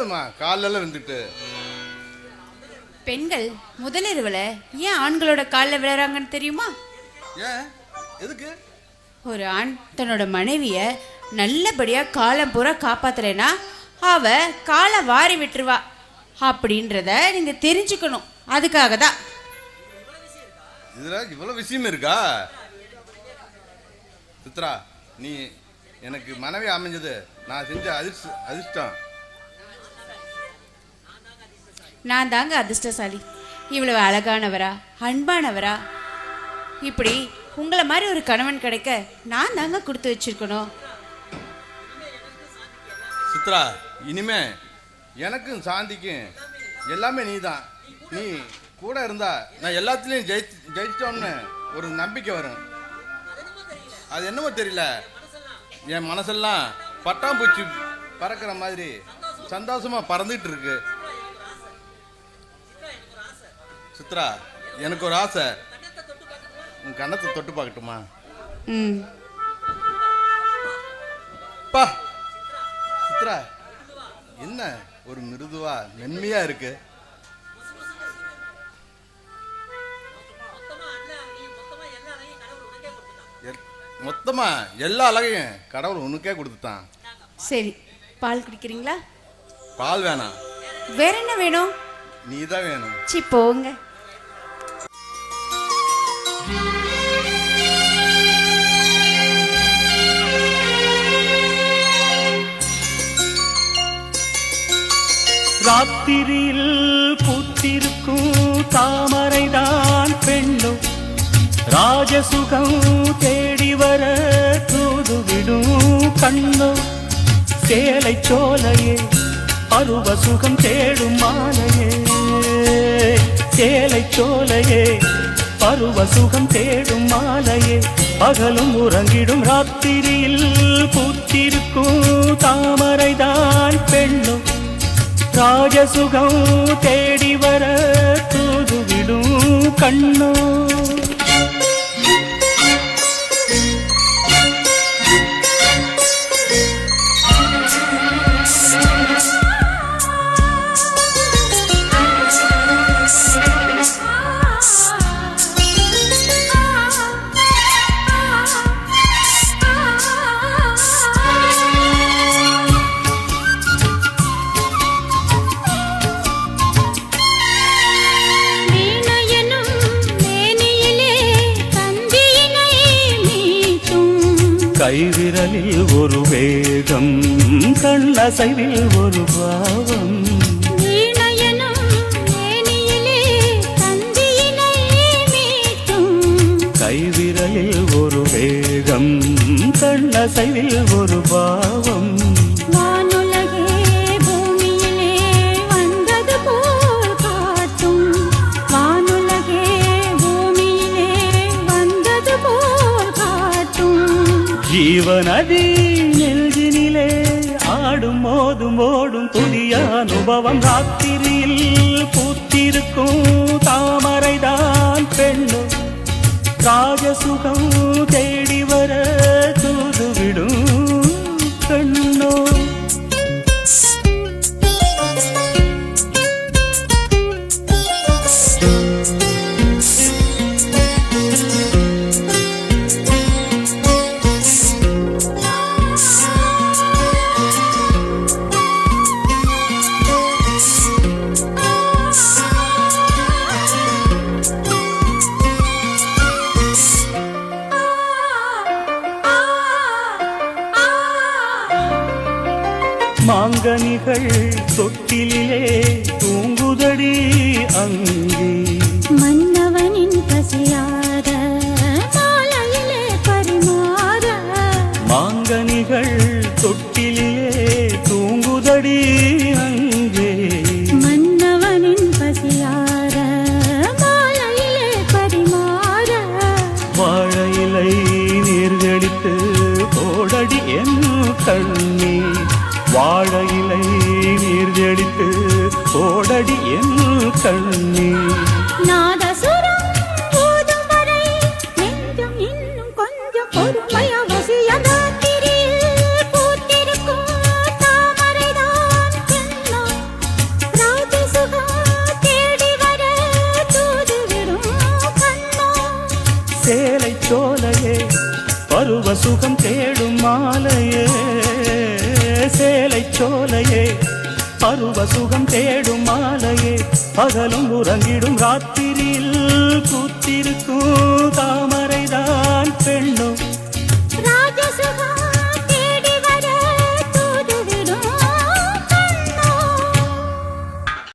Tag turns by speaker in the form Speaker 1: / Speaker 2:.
Speaker 1: என்னதும்மா காலெல்லாம் வந்துட்டு
Speaker 2: பெண்கள் முதலிரவுல ஏன் ஆண்களோட காலில் விழுறாங்கன்னு தெரியுமா?
Speaker 1: ஏன்? எதுக்கு?
Speaker 2: ஒரு ஆண் தன்னோட மனைவிய நல்லபடியா காலம் பூரா காப்பாத்தலைனா அவ காலை வாரி விட்டுருவா. அப்படின்றத நீங்க தெரிஞ்சுக்கணும். அதுக்காக தான்.
Speaker 1: இதுல இவ்வளவு விஷயம் இருக்கா? சித்ரா நீ எனக்கு மனைவி அமைஞ்சது நான் செஞ்ச அதிர்ஷ்ட அதிர்ஷ்டம்.
Speaker 2: நான் தாங்க அதிர்ஷ்டசாலி. இவ்வளவு அழகானவரா அன்பானவரா. இப்படி உங்களை மாதிரி ஒரு கணவன் கிடைக்க நான் தாங்க கொடுத்து வச்சிருக்கணும்.
Speaker 1: சித்ரா இனிமே எனக்கும் சாந்திக்கும் எல்லாமே நீ தான் நீ கூட இருந்தா நான் எல்லாத்துலேயும் ஜெயிச்சு ஜெயிச்சிட்டோம்னு ஒரு நம்பிக்கை வரும். அது என்னமோ தெரியல. என் மனசெல்லாம் பட்டாம்பூச்சி பறக்கிற மாதிரி சந்தோஷமாக பறந்துட்டு இருக்கு. சித்ரா எனக்கு ஒரு ஆசை. உன் கண்ணத்தை தொட்டு பார்க்கட்டுமா?
Speaker 2: ம்.
Speaker 1: பா. சித்ரா என்ன ஒரு மிருதுவா மென்மையா இருக்கு? மொத்தமா எல்லா அழகையும் கடவுள் உனக்கே கொடுத்துட்டான்.
Speaker 2: சரி பால் குடிக்கிறீங்களா?
Speaker 1: பால் வேணாம்.
Speaker 2: வேற என்ன வேணும்?
Speaker 1: நீ தான் வேணும்.
Speaker 2: சி போங்க.
Speaker 3: ராத்திரியில் பூத்திருக்கும் தாமரைதான் பெண்ணும். ராஜசுகம் தேடி வர தூதுவிடும் கண்ணும். சேலை சோலையே பருவ சுகம் தேடும் மாலையே. பருவ சுகம் தேடும் மாலையே பகலும் உறங்கிடும் ராத்திரியில் பூத்திருக்கும் தாமரைதான் பெண்ணும் ராஜசுகம் தேடி வர தூதுவிடும் கண்ணோ. கைவிரலில் ஒரு வேகம் கண்ணசைவில் ஒரு பாவம். கைவிரலில் ஒரு வேகம் கண்ணசைவில் ஒரு பாவம் ஜீவநதி நெஞ்சினிலே ஆடும் மோதும் ஓடும் புதிய அனுபவம் ராத்திரியில் பூத்திருக்கும் தாமரைதான் பெண்ணும். ராஜசுகம் தேடி வர மாங்கனிகள் தொட்டிலே தூங்குதடி அங்கே.
Speaker 4: மன்னவனின் பசியார மாலையிலே பரிமாற.
Speaker 3: மாங்கனிகள் தொட்டிலே தூங்குதடி அங்கே.
Speaker 4: மன்னவனின் பசியார மாலையிலே பரிமாற.
Speaker 3: வாழையிலை நீர்கடித்து போடடி என் வாழ இலை நீர் ஜடித்து ஓடடி என் கண்ணீர்.
Speaker 4: நாதசுரம் போதும் வரை நெஞ்சம் சேலை சோலையே
Speaker 3: பருவ சுகம் தேடும் மாலையே சோலையே பருவ சுகம் தேடும் மாலையே பகலும் உறங்கிடும் ராத்திரியில் கூத்திருக்கும்